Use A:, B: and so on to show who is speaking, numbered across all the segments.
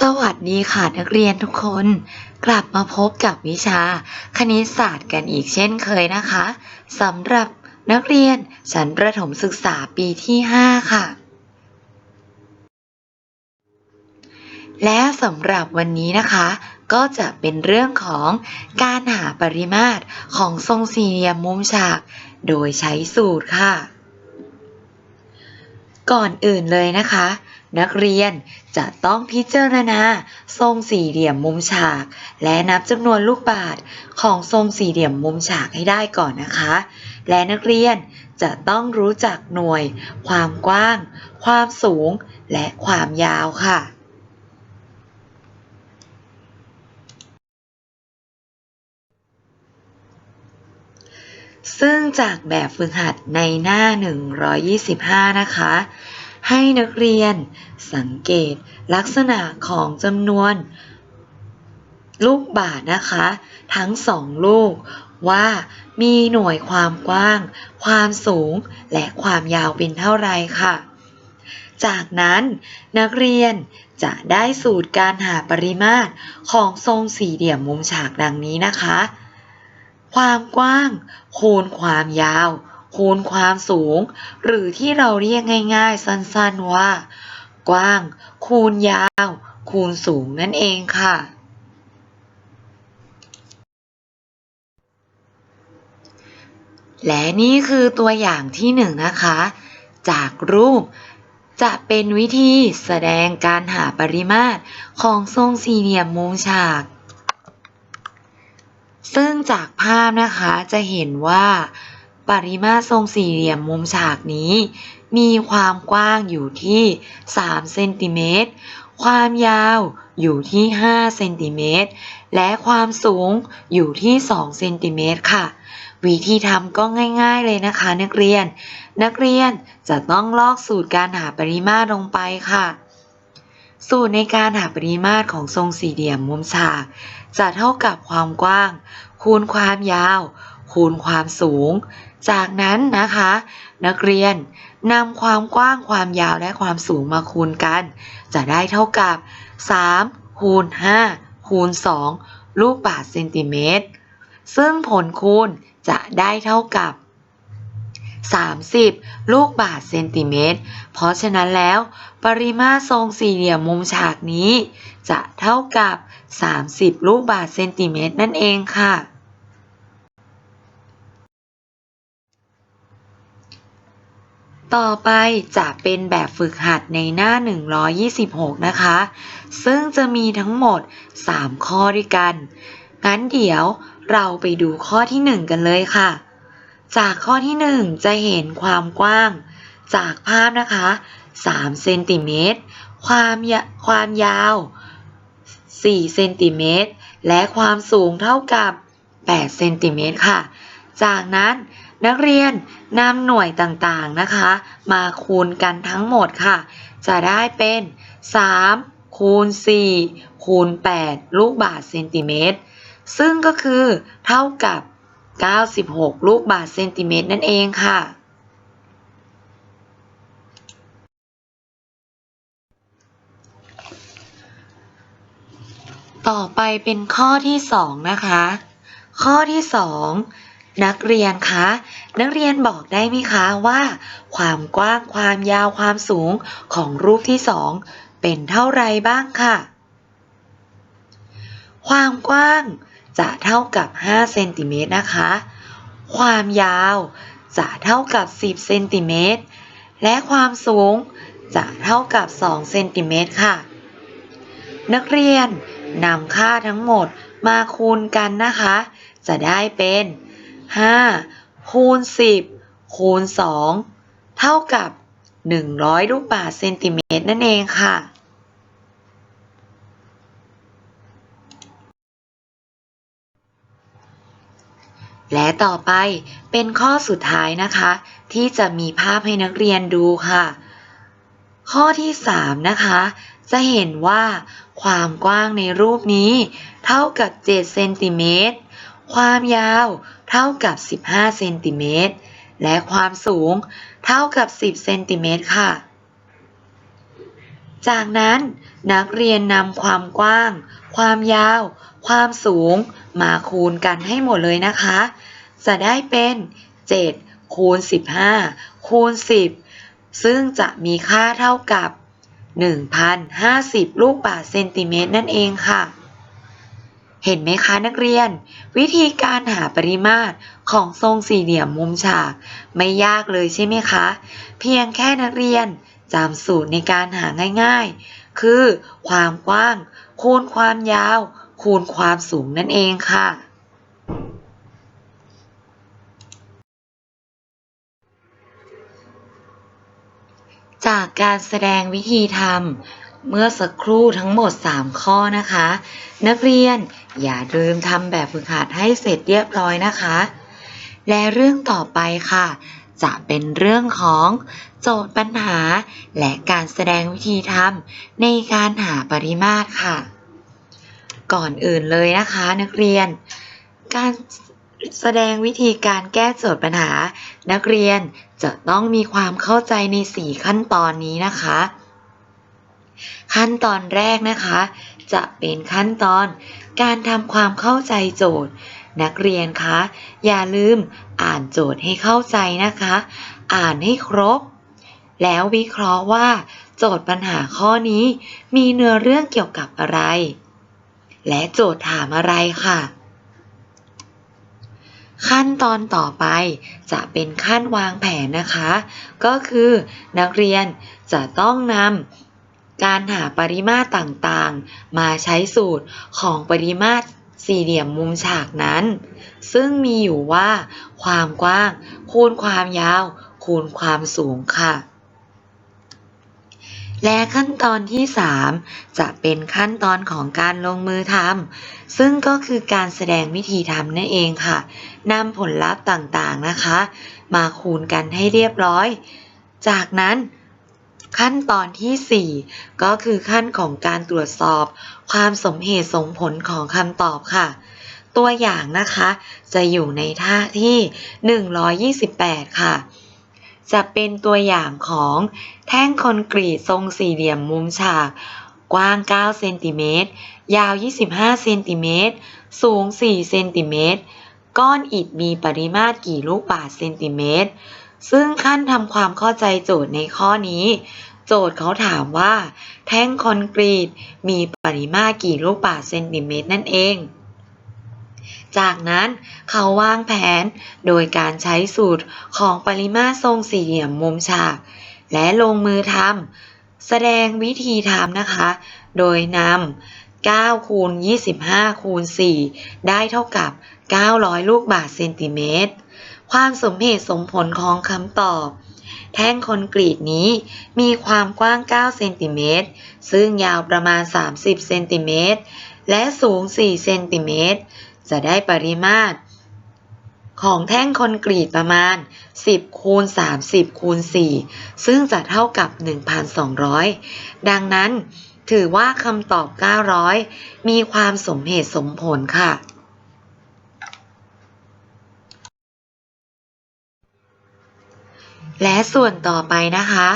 A: สวัสดีค่ะนักเรียนทุกคน กลับมาพบกับวิชา คณิตศาสตร์กันอีกเช่นเคยนะคะสำหรับนักเรียนชั้นประถมศึกษาปีที่ 5 ค่ะ และสำหรับวันนี้นะคะ ก็จะเป็นเรื่องของการหาปริมาตรของทรงสี่เหลี่ยมมุมฉาก โดยใช้สูตรค่ะ ก่อนอื่นเลยนะคะ นักเรียนจะต้องพิจารณาทรงสี่เหลี่ยมมุมฉาก และนับจำนวนลูกบาศก์ของทรงสี่เหลี่ยมมุมฉากให้ได้ก่อนนะคะ และนักเรียนจะต้องรู้จักหน่วย ความกว้าง ความสูง และความยาวค่ะซึ่งจากแบบฝึกหัดในหน้า 125 นะคะ ให้นักเรียนสังเกตลักษณะของจำนวน ลูกบาศก์นะคะ ทั้งสองลูก ว่ามีหน่วยความกว้าง ความสูง และความยาวเป็นเท่าไรค่ะ จากนั้นนักเรียนจะได้สูตรการหาปริมาตรของทรงสี่เหลี่ยมมุมฉากดังนี้นะคะ ความกว้างคูณความยาว คูณความสูง หรือที่เราเรียกง่าย ๆ สั้นๆว่า กว้าง คูณยาว คูณสูงนั่นเองค่ะ และนี่คือตัวอย่างที่หนึ่งนะคะ จากรูปจะเป็นวิธีแสดงการหาปริมาตรของทรงสี่เหลี่ยมมุมฉาก ซึ่งจากภาพนะคะจะเห็นว่า ปริมาตรทรงสี่เหลี่ยมมุมฉากนี้ มีความกว้างอยู่ที่ 3 เซนติเมตร ความยาวอยู่ที่ 5 เซนติเมตร และความสูงอยู่ที่ 2 เซนติเมตรค่ะ วิธีทำก็ง่ายๆเลยนะคะ นักเรียน นักเรียนจะต้องลอกสูตรการหาปริมาตรลงไปค่ะ สูตรในการหาปริมาตรของทรงสี่เหลี่ยมมุมฉากจะเท่ากับความกว้าง คูณความยาว คูณความสูง จากนั้นนะคะ นักเรียนนำความกว้างความยาวและความสูงมาคูณกัน จะได้เท่ากับ3คูณ5คูณ2ลูกบาศก์เซนติเมตร ซึ่งผลคูณจะได้เท่ากับ 30 ลูกบาศก์เซนติเมตร เพราะฉะนั้นแล้ว ปริมาตรทรงสี่เหลี่ยมมุมฉากนี้ จะเท่ากับ 30 ลูกบาศก์เซนติเมตรนั่นเองค่ะ ต่อไปจะเป็นแบบฝึกหัดในหน้า 126 นะคะ ซึ่งจะมีทั้งหมด 3 ข้อด้วยกัน งั้นเดี๋ยวเราไปดูข้อที่ 1 กันเลยค่ะ จากข้อที่ 1 จะเห็นความกว้าง จากภาพนะคะ3เซนติเมตร ความยาความยาว4เซนติเมตร และความสูงเท่ากับ8เซนติเมตรค่ะ จากนั้น นักเรียนนำหน่วยต่างๆนะคะ มาคูณกันทั้งหมดค่ะ จะได้เป็น 3 คูณ 4 คูณ 8 ลูกบาศก์เซนติเมตร ซึ่งก็คือเท่ากับ 96 ลูกบาศก์เซนติเมตรนั่นเองค่ะ ต่อไปเป็นข้อที่ 2 นะคะ ข้อที่ 2 นักเรียนคะ นักเรียนบอกได้ไหมคะว่า ความกว้างความยาวความสูงของรูปที่2เป็นเท่าไรบ้างค่ะ ความกว้างจะเท่ากับ5เซนติเมตรนะคะ ความยาวจะเท่ากับ 10เซนติเมตร และความสูงจะเท่ากับ2เซนติเมตรค่ะ นักเรียนนำค่าทั้งหมดมาคูณกันนะคะ จะได้เป็น 5คูณ10คูณ2เท่ากับ 100 ลูกบาศก์เซนติเมตรนั่นเองค่ะ และต่อไปเป็นข้อสุดท้ายนะคะ ที่จะมีภาพให้นักเรียนดูค่ะ ข้อที่ 3 นะคะ จะเห็นว่าความกว้างในรูปนี้ เท่ากับ 7 เซนติเมตร ความยาวเท่ากับ 15 เซนติเมตร และความสูงเท่ากับ 10 เซนติเมตรค่ะ จากนั้นนักเรียนนำความกว้าง ความยาว ความสูง มาคูณกันให้หมดเลยนะคะ จะได้เป็น 7 คูณ 15 คูณ 10 ซึ่งจะมีค่าเท่ากับ 1,050 ลูกบาศก์เซนติเมตรนั่นเองค่ะ เห็นไหมคะนักเรียน วิธีการหาปริมาตรของทรงสี่เหลี่ยมมุมฉาก ไม่ยากเลยใช่ไหมคะ เพียงแค่นักเรียนจำสูตรในการหาง่ายๆ คือความกว้าง คูณความยาว คูณความสูงนั่นเองค่ะจากการแสดงวิธีทำ เมื่อสักครู่ทั้งหมด 3 ข้อนะคะ นักเรียนอย่าลืมทำแบบฝึกหัดให้เสร็จเรียบร้อยนะคะ และเรื่องต่อไปค่ะ จะเป็นเรื่องของโจทย์ปัญหา และการแสดงวิธีทำในการหาปริมาตรค่ะ ก่อนอื่นเลยนะคะนักเรียน การแสดงวิธีการแก้โจทย์ปัญหา นักเรียนจะต้องมีความเข้าใจใน 4 ขั้นตอนนี้นะคะ ขั้นตอนแรกนะคะ จะเป็นขั้นตอนการทำความเข้าใจโจทย์ นักเรียนคะอย่าลืมอ่านโจทย์ให้เข้าใจนะคะ อ่านให้ครบ แล้ววิเคราะห์ว่า โจทย์ปัญหาข้อนี้ มีเนื้อเรื่องเกี่ยวกับอะไร และโจทย์ถามอะไรค่ะขั้นตอนต่อไปจะเป็นขั้นวางแผนนะคะ ก็คือนักเรียนจะต้องนำ การหาปริมาตรต่างๆ มาใช้สูตรของปริมาตรสี่เหลี่ยมมุมฉากนั้น ซึ่งมีอยู่ว่า ความกว้าง คูณความยาว คูณความสูงค่ะ และขั้นตอนที่ 3 จะเป็นขั้นตอนของการลงมือทำซึ่งก็คือการแสดงวิธีทำนั่นเองค่ะนำผลลัพธ์ต่างๆนะคะ มาคูณกันให้เรียบร้อย จากนั้น ขั้นตอนที่ 4 ก็คือขั้นของการตรวจสอบความสมเหตุสมผลของคำตอบค่ะ ตัวอย่างนะคะ จะอยู่ในท่าที่ 128 ค่ะ จะเป็นตัวอย่างของแท่งคอนกรีตทรงสี่เหลี่ยมมุมฉาก กว้าง 9 เซนติเมตร ยาว 25 เซนติเมตร สูง 4 เซนติเมตร ก้อนอิฐมีปริมาตรกี่ลูกบาศก์เซนติเมตร ซึ่งขั้นทำความเข้าใจโจทย์ในข้อนี้ โจทย์เขาถามว่า แท่งคอนกรีตมีปริมาตรกี่ลูกบาศก์เซนติเมตรนั่นเอง จากนั้นเขาวางแผนโดยการใช้สูตรของปริมาตรทรงสี่เหลี่ยมมุมฉาก และลงมือทำแสดงวิธีทำนะคะ โดยนำ9คูณ25คูณ4ได้เท่ากับ 900 ลูกบาศก์เซนติเมตร ความสมเหตุสมผลของคำตอบ แท่งคอนกรีตนี้มีความกว้าง 9 เซนติเมตร ซึ่งยาวประมาณ 30 เซนติเมตร และสูง 4 เซนติเมตร จะได้ปริมาตร ของแท่งคอนกรีตประมาณ 10 คูณ 30 คูณ 4 ซึ่งจะเท่ากับ 1,200 ดังนั้นถือว่าคำตอบ 900 มีความสมเหตุสมผลค่ะ และส่วนต่อไปนะคะ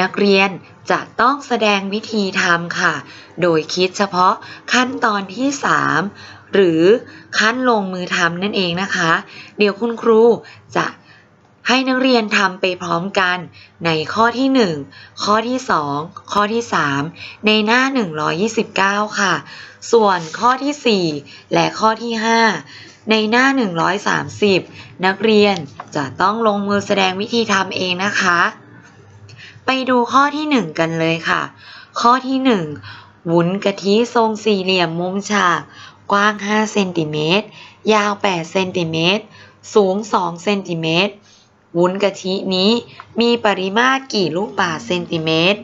A: นักเรียนจะต้องแสดงวิธีทำค่ะ โดยคิดเฉพาะขั้นตอนที่ 3 หรือขั้นลงมือทำนั่นเองนะคะ เดี๋ยวคุณครูจะให้นักเรียนทำไปพร้อมกันในข้อที่ 1 ข้อที่ 2 ข้อที่ 3 ในหน้า 129 ค่ะ ส่วนข้อที่ 4 และข้อที่ 5 ในหน้า 130 นักเรียนจะต้องลงมือแสดงวิธีทำเองนะคะ ไปดูข้อที่ 1 กันเลยค่ะ ข้อที่ 1 วุ้นกะทิทรงสี่เหลี่ยมมุมฉาก กว้าง 5 เซนติเมตร ยาว 8 เซนติเมตร สูง 2 เซนติเมตร วุ้นกะทินี้มีปริมาตรกี่ลูกบาศก์เซนติเมตร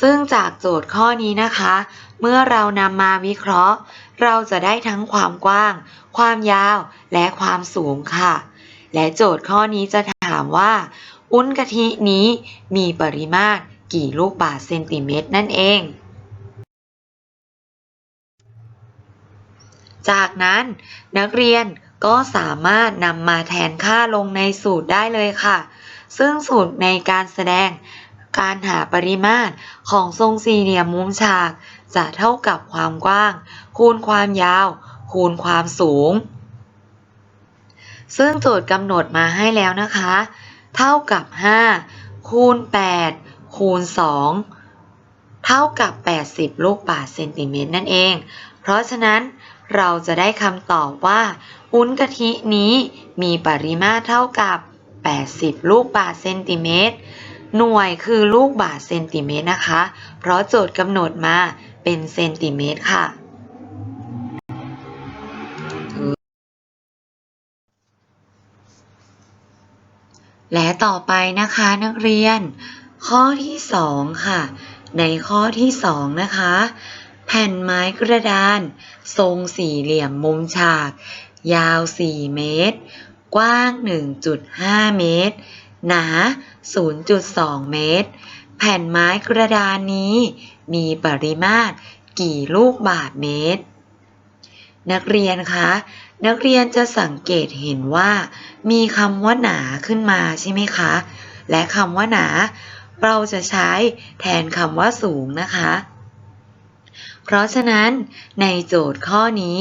A: ซึ่งจากโจทย์ข้อนี้นะคะ เมื่อเรานำมาวิเคราะห์ เราจะได้ทั้งความกว้าง ความยาว และความสูงค่ะ และโจทย์ข้อนี้จะถามว่า วุ้นกะทินี้มีปริมาตรกี่ลูกบาศก์เซนติเมตรนั่นเอง จากนั้นนักเรียนก็สามารถนำมาแทนค่าลงในสูตรได้เลยค่ะ ซึ่งสูตรในการแสดง การหาปริมาตรของทรงสี่เหลี่ยมมุมฉาก จะเท่ากับความกว้าง คูณความยาว คูณความสูง ซึ่งโจทย์กำหนดมาให้แล้วนะคะ เท่ากับ 5 คูณ 8 คูณ 2 เท่ากับ 80 ลูกบาศก์เซนติเมตรนั่นเอง เพราะฉะนั้นเราจะได้คำตอบว่าวุ้นกะทินี้มีปริมาตรเท่ากับ 80 ลูกบาศก์เซนติเมตร หน่วยคือลูกบาศก์เซนติเมตรนะคะ เพราะโจทย์กำหนดมาเป็นเซนติเมตรค่ะและต่อไปนะคะนักเรียน ข้อที่สองค่ะ ในข้อที่สองนะคะ แผ่นไม้กระดาน ทรงสี่เหลี่ยมมุมฉาก ยาว 4 เมตร กว้าง 1.5 เมตร หนา 0.2 เมตร แผ่นไม้กระดานนี้ มีปริมาตรกี่ลูกบาศก์เมตร นักเรียนคะ นักเรียนจะสังเกตเห็นว่า มีคำว่าหนาขึ้นมาใช่ไหมคะ และคำว่าหนา เราจะใช้แทนคำว่าสูงนะคะเพราะฉะนั้นในโจทย์ข้อนี้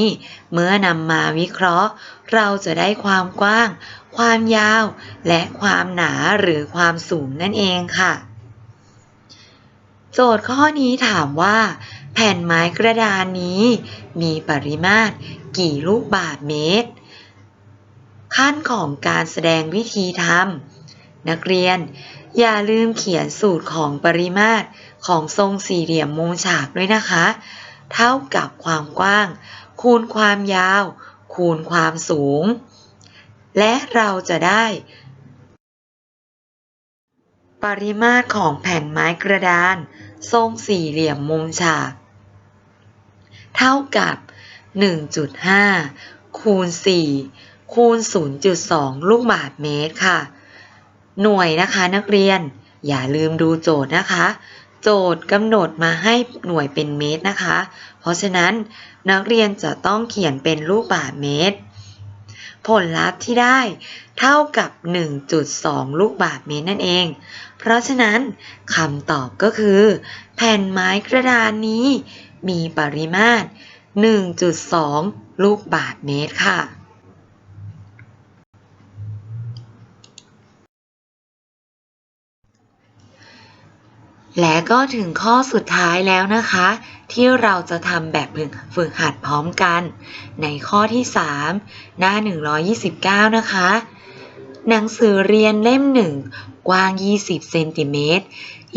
A: เมื่อนำมาวิเคราะห์ เราจะได้ความกว้าง ความยาว และความหนาหรือความสูงนั่นเองค่ะ โจทย์ข้อนี้ถามว่า แผ่นไม้กระดานนี้ มีปริมาตรกี่ลูกบาศก์เมตร ขั้นของการแสดงวิธีทำนักเรียน อย่าลืมเขียนสูตรของปริมาตรของทรงสี่เหลี่ยมมุมฉากด้วยนะคะ เท่ากับความกว้าง คูณความยาว คูณความสูง และเราจะได้ ปริมาตรของแผ่นไม้กระดาน ทรงสี่เหลี่ยมมุมฉาก เท่ากับ 1.5 คูณ 4 คูณ 0.2 ลูกบาศก์เมตรค่ะ หน่วยนะคะนักเรียนอย่าลืมดูโจทย์นะคะ โจทย์กำหนดมาให้หน่วยเป็นเมตรนะคะ เพราะฉะนั้นนักเรียนจะต้องเขียนเป็นลูกบาศก์เมตร ผลลัพธ์ที่ได้เท่ากับ 1.2 ลูกบาศก์เมตรนั่นเอง เพราะฉะนั้นคำตอบก็คือ แผ่นไม้กระดานนี้มีปริมาตร 1.2 ลูกบาศก์เมตรค่ะ และก็ถึงข้อสุดท้ายแล้วนะคะ ที่เราจะทำแบบฝึกหัดพร้อมกัน ในข้อที่ 3 หน้า 129 นะคะ หนังสือเรียนเล่มหนึ่งกว้าง 20 เซนติเมตร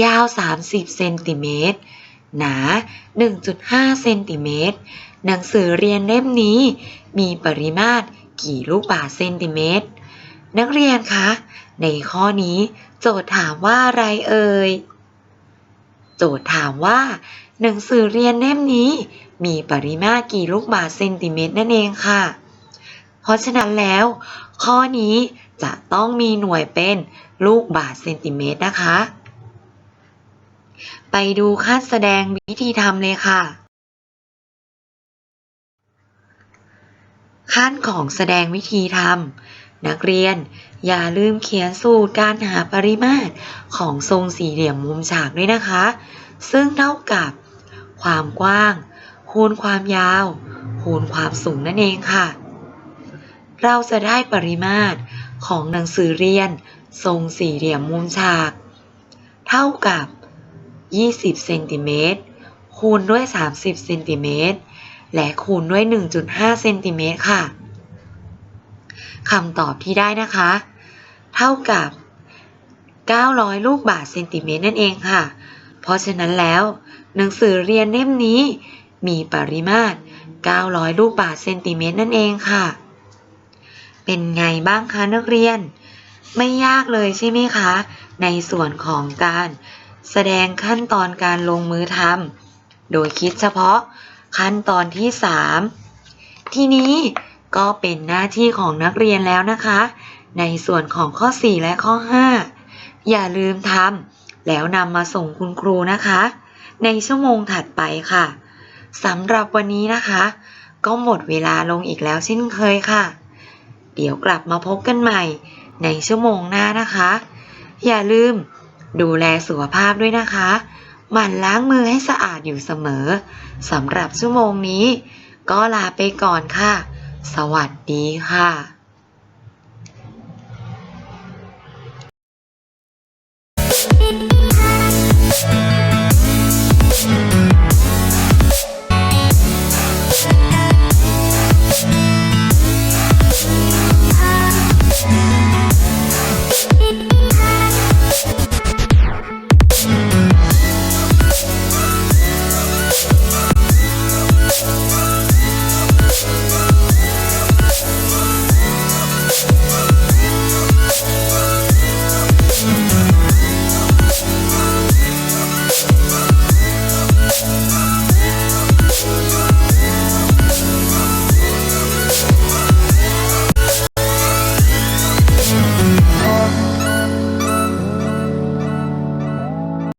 A: ยาว 30 เซนติเมตร หนา 1.5 เซนติเมตร หนังสือเรียนเล่มนี้ มีปริมาตรกี่ลูกบาศก์เซนติเมตร นักเรียนคะ ในข้อนี้โจทย์ถามว่าอะไรเอ่ย โจทย์ถามว่า หนังสือเรียนเล่มนี้ มีปริมาตรกี่ลูกบาศก์เซนติเมตรนั่นเองค่ะ เพราะฉะนั้นแล้ว ข้อนี้จะต้องมีหน่วยเป็นลูกบาศก์เซนติเมตรนะคะ ไปดูขั้นแสดงวิธีทำเลยค่ะ ขั้นของแสดงวิธีทำ นักเรียน อย่าลืมเขียนสูตรการหาปริมาตรของทรงสี่เหลี่ยมมุมฉากด้วยนะคะ ซึ่งเท่ากับ ความกว้าง คูณความยาว คูณความสูงนั่นเองค่ะ เราจะได้ปริมาตรของหนังสือเรียน ทรงสี่เหลี่ยมมุมฉาก เท่ากับ 20เซนติเมตรคูณด้วย 30เซนติเมตรและคูณด้วย 1.5เซนติเมตรค่ะ คำตอบที่ได้นะคะ เท่ากับ 900 ลูกบาศก์เซนติเมตรนั่นเองค่ะ เพราะฉะนั้นแล้ว หนังสือเรียนเล่มนี้ มีปริมาตร 900 ลูกบาศก์เซนติเมตรนั่นเองค่ะ เป็นไงบ้างคะนักเรียน ไม่ยากเลยใช่ไหมคะ ในส่วนของการแสดงขั้นตอนการลงมือทำโดยคิดเฉพาะขั้นตอนที่ 3 ทีนี้ ก็เป็นหน้าที่ของนักเรียนแล้วนะคะ ในส่วนของข้อ 4 และข้อ 5 อย่าลืมทำแล้วนำมาส่งคุณครูนะคะ ในชั่วโมงถัดไปค่ะสำหรับวันนี้นะคะ ก็หมดเวลาลงอีกแล้วเช่นเคยค่ะ เดี๋ยวกลับมาพบกันใหม่ในชั่วโมงหน้านะคะ อย่าลืมดูแลสุขภาพด้วยนะคะ หมั่นล้างมือให้สะอาดอยู่เสมอสำหรับชั่วโมงนี้ ก็ลาไปก่อนค่ะ สวัสดีค่ะ